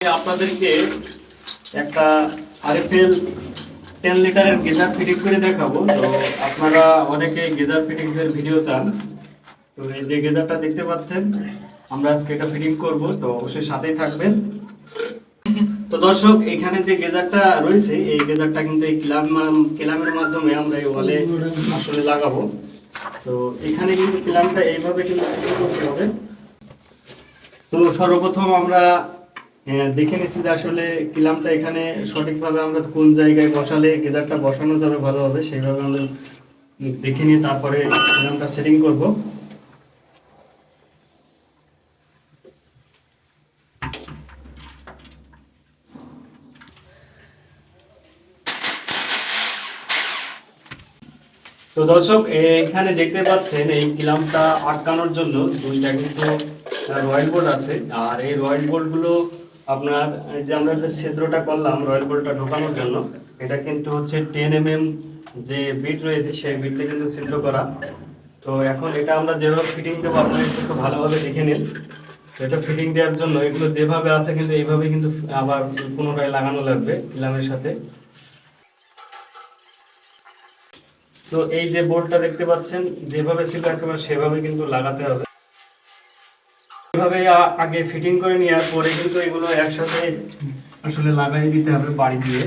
আপনাদেরকে একটা RFL ten লিটারের গেজার ফিটিং করে দেখাবো। তো আপনারা অনেকে গেজার ফিটিংস এর ভিডিও চান। তো এই যে গেজারটা দেখতে পাচ্ছেন, আমরা আজকে এটা ফিটিং করব। তো অবশ্যই সাথেই থাকবেন। তো দর্শক, এখানে যে গেজারটা রয়েছে, এই গেজারটা কিন্তু এই ক্লাম, ক্লামের মাধ্যমে আমরা এই ওয়ালে আসলে লাগাবো। তো এখানে কিন্তু ক্লামটা এইভাবে কিন্তু করতে হবে। তো সর্বপ্রথম আমরা দেখে নিচ্ছি যে আসলে কিলামটা এখানে সঠিকভাবে আমরা কোন জায়গায় বসালে গেজারটা বসানো যাবে ভালোভাবে সেইভাবে আমরা দেখে নিয়ে তারপরে কিলামটা সেটিং করব। তো দর্শক এখানে দেখতে পাচ্ছেন এই কিলামটা আটকানোর জন্য দুইটা কিন্তু রয়্যাল বোর্ড আছে, আর এই রয়্যাল বোর্ডগুলো আপনার যে আমরা যে ছিদ্রটা করলাম রয়্যাল বোর্ডটা ঢোকানোর জন্য, এটা কিন্তু হচ্ছে টেন এম এম যে বিট রয়েছে, সেই বিটটা কিন্তু ছিদ্র করা। তো এখন এটা আমরা যেভাবে ফিটিং দেবো, আপনারা একটু ভালোভাবে দেখে নিন। এটা ফিটিং দেওয়ার জন্য, এগুলো যেভাবে আছে কিন্তু এইভাবে কিন্তু আবার পুনরায় লাগানো লাগবে ইলামের সাথে। তো এই যে বোর্ডটা দেখতে পাচ্ছেন, যেভাবে ছিল একেবারে সেভাবে কিন্তু লাগাতে হবে। এভাবে আগে ফিটিং করে নেওয়ার পরে কিন্তু এগুলো একসাথে আসলে লাগাই দিতে হবে বাড়ি দিয়ে।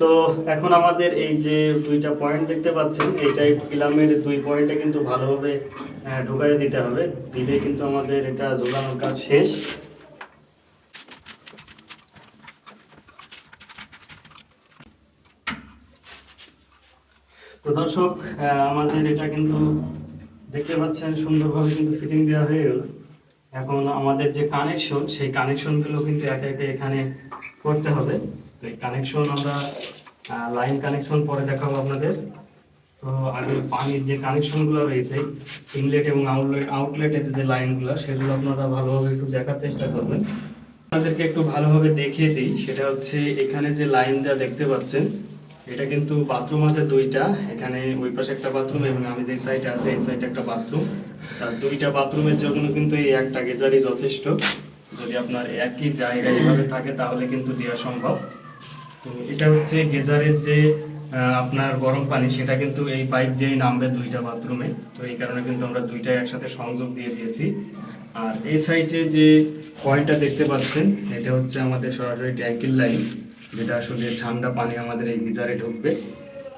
তো এখন আমাদের এই যে দুইটা পয়েন্ট দেখতে পাচ্ছেন এইটাই কিলামের দুই পয়েন্টে কিন্তু ভালোভাবে ঢুকাই দিতে হবে। দিলে কিন্তু আমাদের এটা ঝোলানোর কাজ শেষ। তো দর্শক আমাদের এটা কিন্তু দেখতে পাচ্ছেন সুন্দরভাবে কিন্তু ফিটিং দেওয়া হয়ে গেল। এখন আমাদের যে কানেকশন সেই কানেকশনগুলো কিন্তু একে একে এখানে করতে হবে। তো এই কানেকশন আমরা লাইন কানেকশন পরে দেখাবো আপনাদের। তো আগে পানির যে কানেকশনগুলো রয়েছে ইনলেট এবং আউটলেট আউটলেটের যে লাইনগুলো সেগুলো আপনারা ভালোভাবে একটু দেখার চেষ্টা করবেন। আপনাদেরকে একটু ভালোভাবে দেখিয়ে দিই, সেটা হচ্ছে এখানে যে লাইনটা দেখতে পাচ্ছেন এটা কিন্তু বাথরুম আছে দুইটা। এখানে ওই পাশে একটা বাথরুম এবং আমি যে সাইডে আছে, এই সাইডে একটা বাথরুম তার দুইটা বাথরুমের জন্য কিন্তু এই একটা গেজারই যথেষ্ট। যদি আপনার একই জায়গায় এভাবে থাকে, তাহলে কিন্তু দেওয়া সম্ভব। তো এটা হচ্ছে গেজারের যে আপনার গরম পানি, সেটা কিন্তু এই পাইপ দিয়েই নামবে দুইটা বাথরুমে তো এই কারণে কিন্তু আমরা দুইটা একসাথে সংযোগ দিয়ে দিয়েছি। আর এই সাইডে যে পয়েন্টটা দেখতে পাচ্ছেন, এটা হচ্ছে আমাদের সরাসরি ট্যাঙ্কির লাইন যেটা আসলে ঠান্ডা পানি আমাদের এই গিজারে ঢুকবে।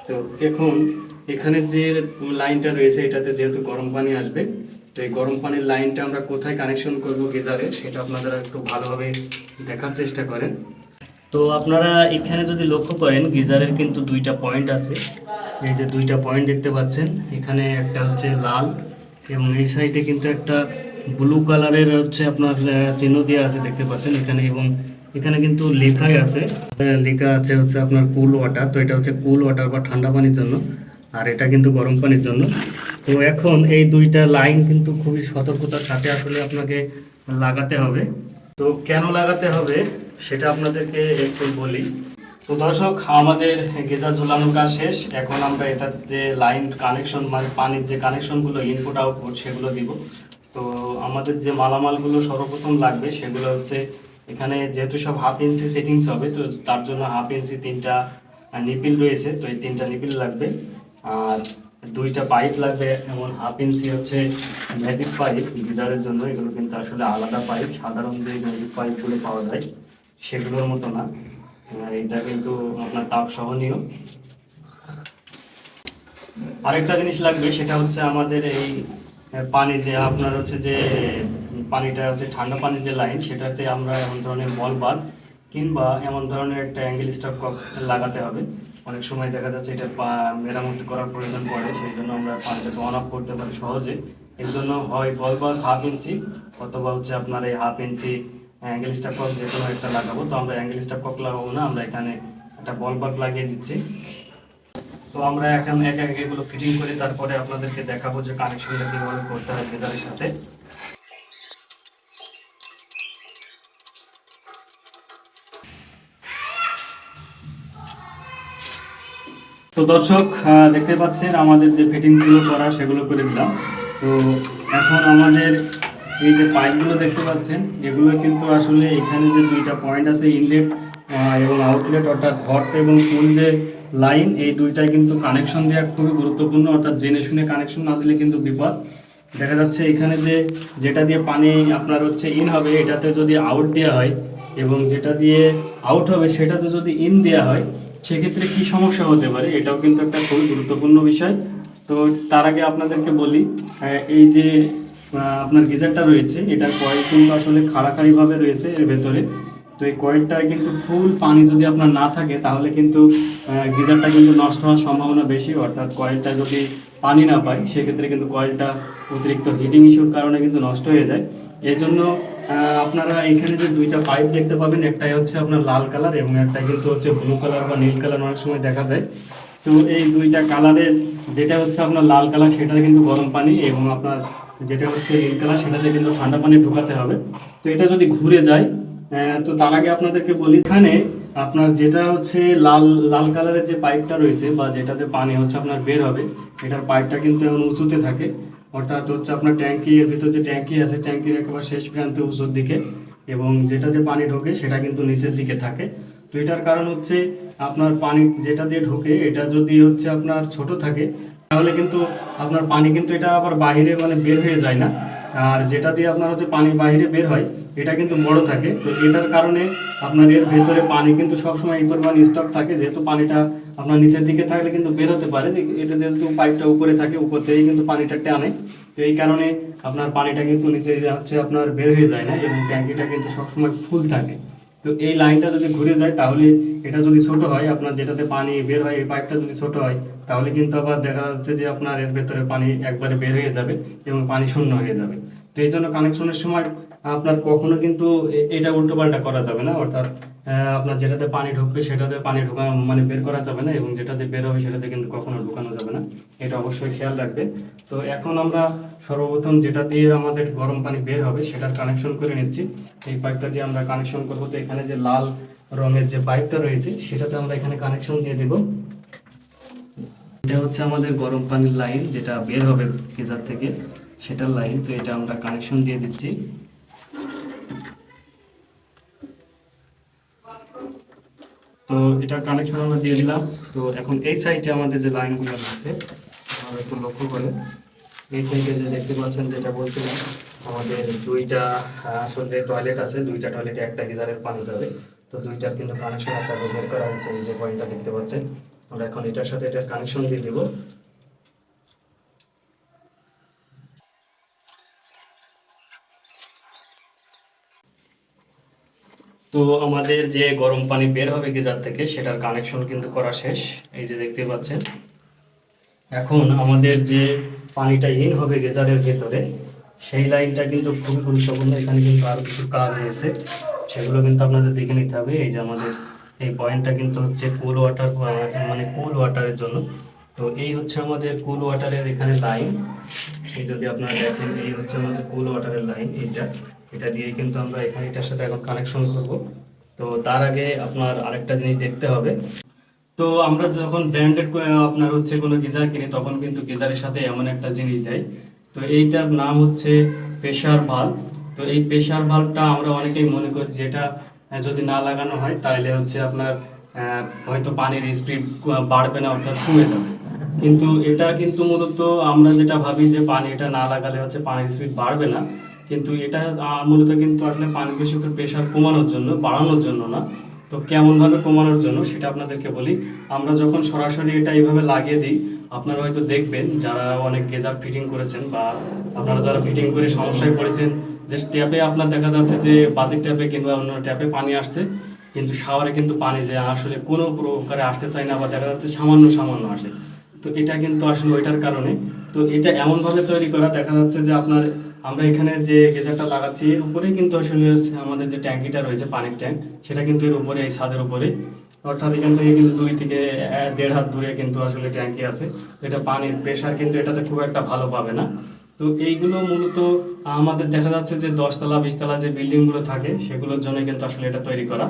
তো এখন এখানে যে লাইনটা রয়েছে, এটাতে যেহেতু গরম পানি আসবে, তো এই গরম পানির লাইনটা আমরা কোথায় কানেকশন করব গিজারে, সেটা আপনারা একটু ভালোভাবে দেখার চেষ্টা করেন। তো আপনারা এখানে যদি লক্ষ্য করেন, গিজারের কিন্তু দুইটা পয়েন্ট আছে। এই যে দুইটা পয়েন্ট দেখতে পাচ্ছেন, এখানে একটা হচ্ছে লাল এবং এই সাইডে কিন্তু একটা ব্লু কালারের হচ্ছে আপনার চিহ্ন দেওয়া আছে দেখতে পাচ্ছেন এখানে এবং এখানে কিন্তু লেখাই আছে। লেখা আছে হচ্ছে আপনার কুল ওয়াটার তো এটা হচ্ছে কুল ওয়াটার বা ঠান্ডা পানির জন্য, আর এটা কিন্তু গরম পানির জন্য। তো এখন এই দুইটা লাইন কিন্তু খুবই সতর্কতার সাথে আসলে আপনাকে লাগাতে হবে। তো কেন লাগাতে হবে সেটা আপনাদেরকে একটু বলি। তো দর্শক, আমাদের গেজার ঝোলানোর কাজ শেষ। এখন আমরা এটার যে লাইন কানেকশন মানে পানির যে কানেকশনগুলো ইনপুট আউটপুট সেগুলো দিব। তো আমাদের যে মালামালগুলো সর্বপ্রথম লাগবে, সেগুলো হচ্ছে এখানে যেহেতু সব হাফ ইঞ্চি ফিটিংস হবে, তো তার জন্য হাফ ইঞ্চি তিনটা নিপিল রয়েছে, তো এই তিনটা নিপিল লাগবে। আর দুইটা পাইপ লাগবে, এমন হাফ ইঞ্চি হচ্ছে ম্যাজিক পাইপ গিজারের জন্য। এগুলো কিন্তু আসলে আলাদা পাইপ সাধারণ যে ম্যাজিক পাইপগুলো পাওয়া যায়, সেগুলোর মতো না। এটা কিন্তু আপনার তাপ সহনীয়। আরেকটা জিনিস লাগবে, সেটা হচ্ছে আমাদের এই পানি যে আপনার হচ্ছে যে পানিটা হচ্ছে ঠান্ডা পানির যে লাইন, সেটাতে আমরা এমন ধরনের বল বার কিংবা এমন ধরনের একটা অ্যাঙ্গেল স্টপ লাগাতে হবে। অনেক সময় দেখা যাচ্ছে এটা মেরামত করার প্রয়োজন পড়ে, সেই জন্য আমরা পানিটাকে অন অফ করতে পারি সহজে। এর জন্য হয় বল বার হাফ ইঞ্চি অথবা হচ্ছে আপনার এই half inch angle stop cock যে কোনো একটা লাগাবো। তো আমরা অ্যাঙ্গেল স্টপ কক লাগাবো না, আমরা এখানে একটা বল বার লাগিয়ে দিচ্ছি। তো আমরা এখন এক এক এগুলো ফিটিং করে তারপরে আপনাদেরকে দেখাবো যে কানেকশনটা কীভাবে করতে হয় গেজারের সাথে। তো দর্শক দেখতে পাচ্ছেন আমাদের যে ফিটিংসগুলো করা, সেগুলো করে দিলাম তো এখন আমাদের এই যে পাইপগুলো দেখতে পাচ্ছেন, এগুলো কিন্তু আসলে এখানে যে দুইটা পয়েন্ট আছে ইনলেট এবং আউটলেট অর্থাৎ হট এবং কুল যে লাইন এই দুইটাই কিন্তু কানেকশন দেওয়া খুবই গুরুত্বপূর্ণ। অর্থাৎ জেনে শুনে কানেকশন না দিলে কিন্তু বিপদ। দেখা যাচ্ছে এখানে যে যেটা দিয়ে পানি আপনার হচ্ছে ইন হবে, এটাতে যদি আউট দেওয়া হয় এবং যেটা দিয়ে আউট হবে, সেটাতে যদি ইন দেওয়া হয়, সেক্ষেত্রে কি সমস্যা হতে পারে? এটাও কিন্তু একটা খুবই গুরুত্বপূর্ণ বিষয়। তো তার আগে আপনাদেরকে বলি এই যে আপনার গিজারটা রয়েছে, এটার কয়েল কিন্তু আসলে খাড়াখাড়িভাবে রয়েছে এর ভেতরে। তো এই কয়েলটায় কিন্তু ফুল পানি যদি আপনার না থাকে, তাহলে কিন্তু গিজারটা কিন্তু নষ্ট হওয়ার সম্ভাবনা বেশি। অর্থাৎ কয়েলটা যদি পানি না পায়, সেক্ষেত্রে কিন্তু কয়েলটা অতিরিক্ত হিটিং ইস্যুর কারণে কিন্তু নষ্ট হয়ে যায়। এই জন্য আপনারা এখানে যে দুইটা পাইপ দেখতে পাবেন, একটাই হচ্ছে আপনার লাল কালার এবং একটা কিন্তু হচ্ছে ব্লু কালার বা নীল কালার অনেক সময় দেখা যায়। তো এই দুইটা কালারের যেটা হচ্ছে আপনার লাল কালার সেটা কিন্তু গরম পানি এবং আপনার যেটা হচ্ছে নীল কালার সেটাতে কিন্তু ঠান্ডা পানি ঢোকাতে হবে। তো এটা যদি ঘুরে যায় তো তার আগে আপনাদেরকে বলি, এখানে আপনার যেটা হচ্ছে লাল লাল কালারের যে পাইপটা রয়েছে বা যেটাতে পানি হচ্ছে আপনার বের হবে, এটার পাইপটা কিন্তু এখন উঁচুতে থাকে। অর্থাৎ হচ্ছে আপনার ট্যাঙ্কি, এর ভিতর যে ট্যাঙ্কি আছে, ট্যাঙ্কির একেবারে শেষ প্রান্তে উঁচুর দিকে এবং যেটাতে পানি ঢোকে, সেটা কিন্তু নিচের দিকে থাকে। তো এটার কারণ হচ্ছে আপনার পানি যেটা দিয়ে ঢোকে, এটা যদি হচ্ছে আপনার ছোট থাকে, তাহলে কিন্তু আপনার পানি কিন্তু এটা আবার বাইরে মানে বের হয়ে যায় না। আর যেটা দিয়ে আপনার হচ্ছে পানি বাইরে বের হয়, এটা কিন্তু বড় থাকে। তো এটার কারণে আপনার এর ভেতরে পানি কিন্তু সবসময় এই পরিমাণ স্টক থাকে, যেহেতু পানিটা আপনার নিচের দিকে থাকলে কিন্তু বের হতে পারে এটা যেহেতু পাইপটা উপরে থাকে, উপর থেকেই কিন্তু পানিটা টানে। তো এই কারণে আপনার পানিটা কিন্তু নিচে হচ্ছে আপনার বের হয়ে যায় না এবং ট্যাঙ্কিটা কিন্তু সবসময় ফুল থাকে। তো এই লাইনটা যদি ঘুরে যায়, তাহলে এটা যদি ছোট হয়, আপনার যেটাতে পানি বের হয়, এই পাইপটা যদি ছোট হয় তাহলে কিন্তু আবার দেখা যাচ্ছে যে আপনার এর ভেতরে পানি একবারে বের হয়ে যাবে এবং পানি শূন্য হয়ে যাবে। তো এই জন্য কানেকশনের সময় আপনার কখনো কিন্তু এটা উল্টো পাল্টা করা যাবে না। অর্থাৎ আপনার যেটাতে পানি ঢুকবে সেটাতে পানি ঢোকা মানে বের করা যাবে না এবং যেটাতে বের হবে সেটাতে কিন্তু কখনো ঢুকানো যাবে না। এটা অবশ্যই খেয়াল রাখবে তো এখন আমরা সর্বপ্রথম যেটা দিয়ে আমাদের গরম পানি বের হবে সেটার কানেকশন করে নিচ্ছি। এই পাইপটা দিয়ে আমরা কানেকশন করব। তো এখানে যে লাল রঙের যে পাইপটা রয়েছে সেটাতে আমরা এখানে কানেকশন দিয়ে দেব। এটা হচ্ছে আমাদের গরম পানির লাইন যেটা বের হবে গিজার থেকে। সেটার লাইন তো এটা আমরা কানেকশন দিয়ে দিচ্ছি। তো এটা কানেকশন আমরা দিয়ে দিলাম। তো এখন এই সাইডে আমাদের যে লাইনগুলো আমরা একটু লক্ষ্য করে এই সাইডে যে দেখতে পাচ্ছেন, যেটা বলছিলাম, আমাদের দুইটা আসলে টয়লেট আছে, দুইটা টয়লেটে একটা গিজারের পানি যাবে। তো দুইটার কিন্তু কানেকশন একটা বের করা হয়েছে, এই যে পয়েন্টটা দেখতে পাচ্ছেন। আমরা এখন এটার সাথে এটার কানেকশন দিয়ে দিব। তো আমাদের যে গরম পানি বের হবে গিজার থেকে, সেটার কানেকশন কিন্তু করা শেষ। এই যে দেখতে পাচ্ছেন। এখন আমাদের যে পানিটা ইন হবে গেজারের ভেতরে, সেই লাইনটা কিন্তু খুবই গুরুত্বপূর্ণ। এখানে কিন্তু আরও কিছু কাজ রয়েছে। সেগুলো কিন্তু আপনাদের দেখে নিতে হবে। এই যে আমাদের এই পয়েন্টটা কিন্তু হচ্ছে কুল ওয়াটার মানে কুল ওয়াটারের জন্য। তো এই হচ্ছে আমাদের কুল ওয়াটারের এখানে লাইন এই যদি আপনারা দেখেন, এই হচ্ছে আমাদের কুল ওয়াটারের লাইন এইটা। এটা দিয়ে কিন্তু আমরা এখানে এটার সাথে এখন কানেকশন করব। তো তার আগে আপনার আরেকটা জিনিস দেখতে হবে। তো আমরা যখন ব্র্যান্ডেড আপনার হচ্ছে কোনো গিজার কিনি, তখন কিন্তু গিজারের সাথে এমন একটা জিনিস দেয়। তো এইটার নাম হচ্ছে প্রেশার ভাল্ব তো এই প্রেশার ভাল্বটা আমরা অনেকেই মনে করি যেটা যদি না লাগানো হয়, তাহলে হচ্ছে আপনার হয়তো পানির স্পিড বাড়বে না, অর্থাৎ কমে যাবে। কিন্তু এটা কিন্তু মূলত আমরা যেটা ভাবি যে পানি এটা না লাগালে হচ্ছে পানির স্পিড বাড়বে না। কিন্তু এটা মূলত কিন্তু আসলে পানি বেশিকের প্রেশার কমানোর জন্য, বাড়ানোর জন্য না। তো কেমনভাবে কমানোর জন্য সেটা আপনাদেরকে বলি। আমরা যখন সরাসরি এটা এইভাবে লাগিয়ে দিই, আপনারা হয়তো দেখবেন যারা অনেক গেজার ফিটিং করেছেন বা আপনারা যারা ফিটিং করে সমস্যায় পড়েছেন যে ট্যাপে আপনার দেখা যাচ্ছে যে বাতির ট্যাপে কিংবা অন্য ট্যাপে পানি আসছে। কিন্তু শাওয়ারে কিন্তু পানি যে আসলে কোনো প্রকারে আসতে চায় না বা দেখা যাচ্ছে সামান্য সামান্য আসে। তো এটা কিন্তু আসলে ওইটার কারণে। তো এটা এমনভাবে তৈরি করা দেখা যাচ্ছে যে আপনার আমরা এখানে যে গেজারটা লাগাচ্ছি, এর উপরেই কিন্তু আসলে আমাদের যে ট্যাঙ্কিটা রয়েছে, পানির ট্যাঙ্ক, সেটা কিন্তু এর উপরে, এই ছাদের উপরে। অর্থাৎ এখান থেকে কিন্তু দুই থেকে দেড় হাত দূরে কিন্তু আসলে ট্যাঙ্কি আছে। এটা পানির প্রেশার কিন্তু এটাতে খুব একটা ভালো পাবে না। তো এইগুলো মূলত আমাদের দেখা যাচ্ছে যে দশতলা, বিশতলা যে বিল্ডিংগুলো থাকে, সেগুলোর জন্য কিন্তু আসলে এটা তৈরি করা।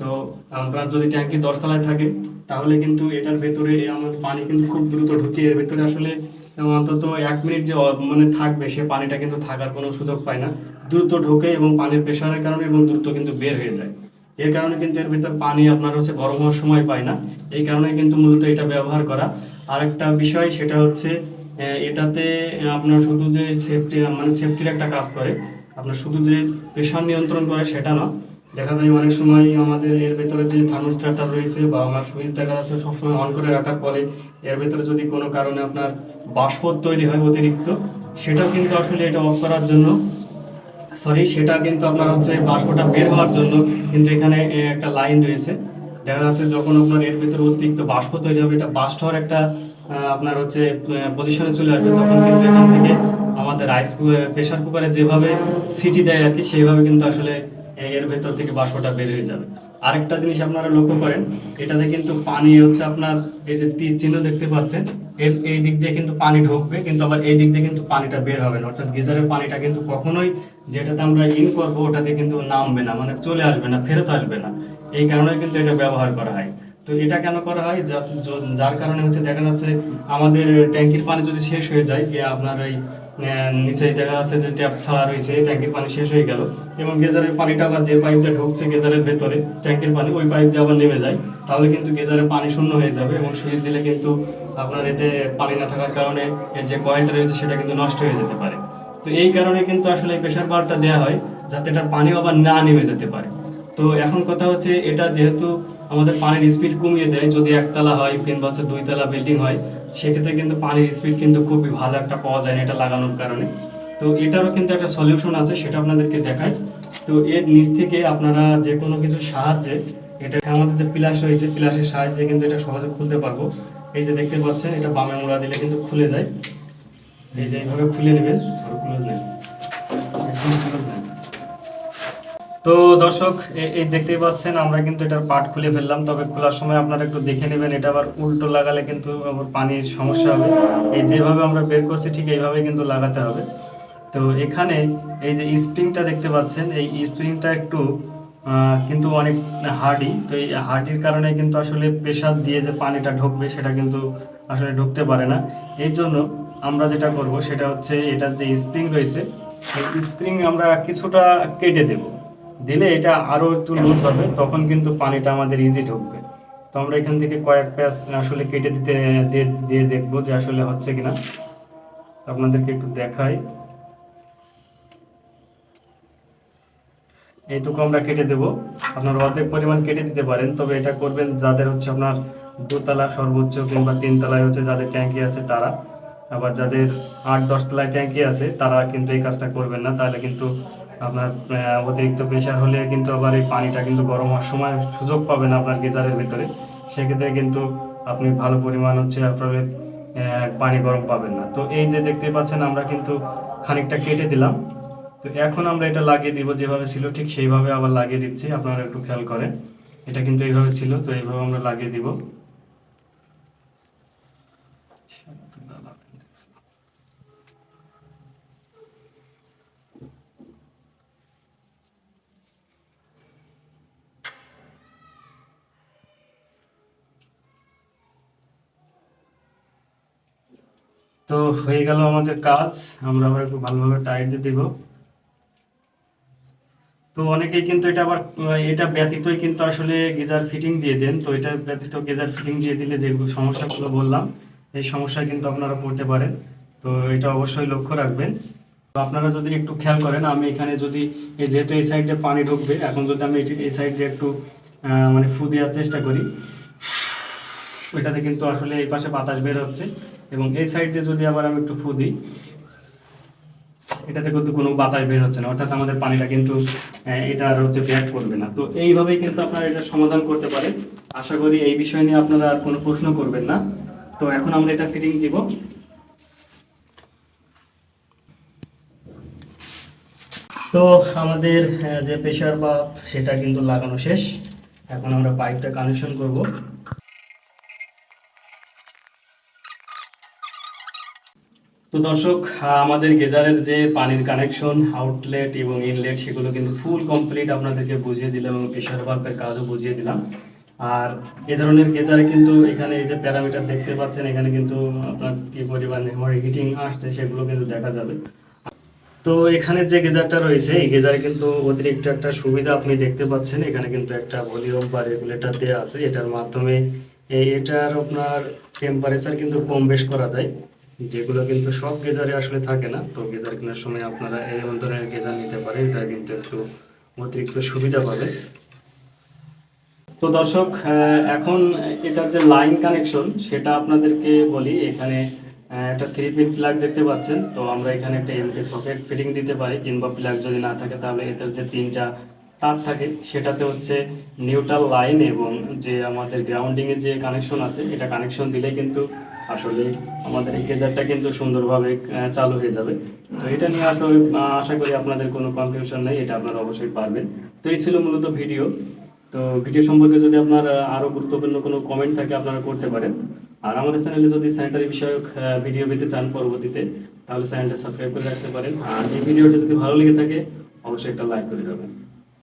তো আমরা যদি ট্যাঙ্কি দশতলায় থাকে, তাহলে কিন্তু এটার ভেতরে আমাদের পানি কিন্তু খুব দ্রুত ঢুকে। এর ভেতরে আসলে অন্তত এক মিনিট যে মানে থাকবে, সে পানিটা কিন্তু থাকার কোনো সুযোগ পায় না। দ্রুত ঢোকে এবং পানির প্রেশারের কারণে এবং দ্রুত কিন্তু বের হয়ে যায়। এর কারণে কিন্তু এর ভিতর পানি আপনার হচ্ছে গরম হওয়ার সময় পায় না। এই কারণে কিন্তু মূলত এটা ব্যবহার করা। আরেকটা বিষয়, সেটা হচ্ছে এটাতে আপনার শুধু যে সেফটি মানে সেফটির একটা কাজ করে, আপনার শুধু যে প্রেশার নিয়ন্ত্রণ করে সেটা না। দেখা যায় অনেক সময় আমাদের এর ভেতরে যে থার্মোস্ট্যাটটা রয়েছে বা আমার সুইচ দেখা যাচ্ছে সবসময় অন করে রাখার পরে এর ভেতরে যদি কোনো কারণে আপনার বাষ্প তৈরি হয় অতিরিক্ত, সেটাও কিন্তু আসলে এটা অফ করার জন্য। সরি সেটা কিন্তু আপনার হচ্ছে বাষ্পটা বের হওয়ার জন্য কিন্তু এখানে একটা লাইন রয়েছে। দেখা যাচ্ছে যখন আপনার এর ভেতরে অতিরিক্ত বাষ্প তৈরি হবে, এটা বাস্ট হওয়ার একটা আপনার হচ্ছে পজিশনে চলে আসবে, তখন কিন্তু এখান থেকে আমাদের রাইস প্রেশার কুকারে যেভাবে সিটি দেয় আর কি, সেইভাবে কিন্তু আসলে এর ভেতর থেকে বাষ্পটা বের হয়ে যাবে। আরেকটা জিনিস আপনারা লক্ষ্য করেন, এটাতে কিন্তু পানি হচ্ছে আপনার, এই যে তীর চিহ্ন দেখতে পাচ্ছেন, এর, এই দিক দিয়ে কিন্তু পানি ঢুকবে, কিন্তু আবার এই দিক দিয়ে কিন্তু পানিটা বের হবে না। অর্থাৎ গিজারের পানিটা কিন্তু কখনোই যেটাতে আমরা ইন করব, ওটাতে কিন্তু নামবে না মানে চলে আসবে না, ফেরত আসবে না। এই কারণে কিন্তু এটা ব্যবহার করা হয়। তো এটা কেন করা হয়? যার কারণে হচ্ছে দেখা যাচ্ছে আমাদের ট্যাঙ্কির পানি যদি শেষ হয়ে যায় গিয়ে আপনার এই নিচেই দেখা যাচ্ছে যে ট্যাপ ছাড়া রয়েছে, ট্যাঙ্কির পানি শেষ হয়ে গেল। এবং গেজারের পানিটা আবার যে পাইপটা ঢুকছে গেজারের ভেতরে, ট্যাঙ্কির পানি, ওই পাইপ দিয়ে আবার নেমে যায়। তাহলে কিন্তু গেজারের পানি শূন্য হয়ে যাবে এবং সুইচ দিলে কিন্তু আপনার এতে পানি না থাকার কারণে এর যে কয়েলটা রয়েছে, সেটা কিন্তু নষ্ট হয়ে যেতে পারে। তো এই কারণে কিন্তু আসলে এই প্রেশার বারটা দেওয়া হয়, যাতে এটা পানি আবার না নেমে যেতে পারে। তো এখন কথা হচ্ছে এটা যেহেতু আমাদের পানির স্পিড কমিয়ে দেয়, যদি একতলা হয় কিংবা হচ্ছে দুইতলা বিল্ডিং হয়, সেক্ষেত্রে কিন্তু পানির স্পিড কিন্তু খুবই ভালো একটা পাওয়া যায় না এটা লাগানোর কারণে। তো এটারও কিন্তু একটা সলিউশন আছে, সেটা আপনাদেরকে দেখাই। তো এর নিচ থেকে আপনারা যে কোনো কিছু সাহায্যে এটা আমাদের যে পিলাস রয়েছে পিলাসের সাহায্যে কিন্তু এটা সহজে খুলতে পারব। এই যে দেখতে পাচ্ছেন, এটা বামে মোড়া দিলে কিন্তু খুলে যায়। এই যে এইভাবে খুলে নেবেন, আরও close নেন। তো দর্শক এই দেখতেই পাচ্ছেন, আমরা কিন্তু এটার পাট খুলে ফেললাম। তবে খোলার সময় আপনারা একটু দেখে নেবেন, এটা আবার উল্টো লাগালে কিন্তু পানির সমস্যা হবে। এই যেভাবে আমরা বের করছি, ঠিক এইভাবে কিন্তু লাগাতে হবে। তো এখানে এই যে স্প্রিংটা দেখতে পাচ্ছেন, এই স্প্রিংটা একটু কিন্তু অনেক হার্ডি। তো এই হার্ডির কারণে কিন্তু আসলে প্রেশার দিয়ে যে পানিটা ঢুকবে, সেটা কিন্তু আসলে ঢুকতে পারে না। এই জন্য আমরা যেটা করব, সেটা হচ্ছে এটার যে স্প্রিং রয়েছে, এই স্প্রিং আমরা কিছুটা কেটে দেবো। দিলে এটা আরও একটু লুজ হবে, তখন কিন্তু পানিটা আমাদের ইজি ঢুকবে। তো আমরা এখান থেকে কয়েক প্যাচ আসলে কেটে দিতে, দিয়ে দেখব যে আসলে হচ্ছে কিনা। তো আপনাদেরকে একটু দেখাই। এইটুকু আমরা কেটে দেব। আপনার অর্ধেক পরিমাণ কেটে দিতে পারেন, তবে এটা করবেন যাদের হচ্ছে আপনার দোতলা সর্বোচ্চ কিংবা তিনতলায় হচ্ছে যাদের ট্যাঙ্কি আছে তারা। আবার যাদের আট দশ তলায় ট্যাঙ্কি আছে, তারা কিন্তু এই কাজটা করবেন না, তাহলে কিন্তু আপনার অতিরিক্ত প্রেশার হলে কিন্তু আবার এই পানিটা কিন্তু গরম হওয়ার সময় সুযোগ পাবেন আপনার গিজারের ভিতরে। সেক্ষেত্রে কিন্তু আপনি ভালো পরিমাণ হচ্ছে আপনার পানি গরম পাবেন না। তো এই যে দেখতে পাচ্ছেন আমরা কিন্তু খানিকটা কেটে দিলাম। তো এখন আমরা এটা লাগিয়ে দিব যেভাবে ছিল, ঠিক সেইভাবে আবার লাগিয়ে দিচ্ছি। আপনারা একটু খেয়াল করেন। এটা কিন্তু এইভাবে ছিল, তো এইভাবে আমরা লাগিয়ে দিব। তো হয়ে গেল আমাদের কাজ। আমরা আবার একটু ভালোভাবে টাইট দিয়ে দিব। তো অনেকেই কিন্তু এটা আবার, এটা ব্যতীতই কিন্তু আসলে গিজার ফিটিং দিয়ে দেন। তো এটা ব্যতীত গিজার ফিটিং দিয়ে দিলে যে সমস্যাগুলো বললাম, এই সমস্যা কিন্তু আপনারা পড়তে পারেন। তো এটা অবশ্যই লক্ষ্য রাখবেন। তো আপনারা যদি একটু খেয়াল করেন, আমি এখানে যদি, এই যেহেতু এই সাইডে পানি ঢুকবে, এখন যদি আমি এই সাইডে একটু মানে ফু দেওয়ার চেষ্টা করি, ওইটাতে কিন্তু আসলে এই পাশে বাতাস বের হচ্ছে। এবং এই সাইডে যদি আবার আমি একটু ফু দিই, এটাতে কিন্তু কোনো বাতাস বের হচ্ছে না। অর্থাৎ আমাদের পানিটা কিন্তু এটা আর হচ্ছে ব্যাক করবে না। তো এইভাবেই কিন্তু আপনারা এটা সমাধান করতে পারেন। আশা করি এই বিষয় নিয়ে আপনারা আর কোনো প্রশ্ন করবেন না। তো এখন আমরা এটা ফিটিং দিব। তো আমাদের যে প্রেশার বা সেটা কিন্তু লাগানো শেষ। এখন আমরা পাইপটা কানেকশন করব। তো দর্শক আমাদের গেজারের যে পানির কানেকশন আউটলেট এবং ইনলেট সেগুলো কিন্তু ফুল কমপ্লিট আপনাদেরকে বুঝিয়ে দিলাম এবং প্রেশার বাল্বের কাজও বুঝিয়ে দিলাম। আর এ ধরনের গেজারে কিন্তু এখানে এই যে প্যারামিটার দেখতে পাচ্ছেন, এখানে কিন্তু আপনার কি পরিমাণে হিটিং আসছে, সেগুলো কিন্তু দেখা যাবে। তো এখানে যে গেজারটা রয়েছে, এই গেজারে কিন্তু অতিরিক্ত একটা সুবিধা আপনি দেখতে পাচ্ছেন। এখানে কিন্তু একটা ভলিউম বা রেগুলেটর দেওয়া আছে, এটার মাধ্যমে এটার আপনার টেম্পারেচার কিন্তু কম বেশ করা যায়। যেগুলো কিন্তু সব গেজারে আসলে থাকে না, তো গেজার কেনার সময় আপনারা এই ধরনের গেজার নিতে পারেন এটা কিন্তু একটু অতিরিক্ত সুবিধা পাবে তো দর্শক এখন এটার যে লাইন কানেকশন সেটা আপনাদেরকে বলি, এখানে একটা থ্রি পিন প্লাগ দেখতে পাচ্ছেন, তো আমরা এখানে একটা এমকে সকেট ফিটিং দিতে পারি, কিংবা প্লাগ যদি না থাকে, তাহলে এটার যে তিনটা তার থাকে, সেটাতে হচ্ছে নিউট্রাল লাইন এবং যে আমাদের গ্রাউন্ডিংয়ের যে কানেকশন আছে, এটা কানেকশন দিলে কিন্তু আসলে আমাদের এই গেজারটা কিন্তু সুন্দরভাবে চালু হয়ে যাবে। তো এটা নিয়ে আসলে আশা করি আপনাদের কোনো কনফিউশন নেই, এটা আপনারা অবশ্যই পারবেন। তো এই ছিল মূলত ভিডিও। তো ভিডিও সম্পর্কে যদি আপনার আরও গুরুত্বপূর্ণ কোনো কমেন্ট থাকে, আপনারা করতে পারেন। আর আমাদের চ্যানেলে যদি স্যানিটারি বিষয়ক ভিডিও পেতে চান পরবর্তীতে, তাহলে চ্যানেলটা সাবস্ক্রাইব করে রাখতে পারেন। আর এই ভিডিওটা যদি ভালো লেগে থাকে, অবশ্যই একটা লাইক করে যাবেন।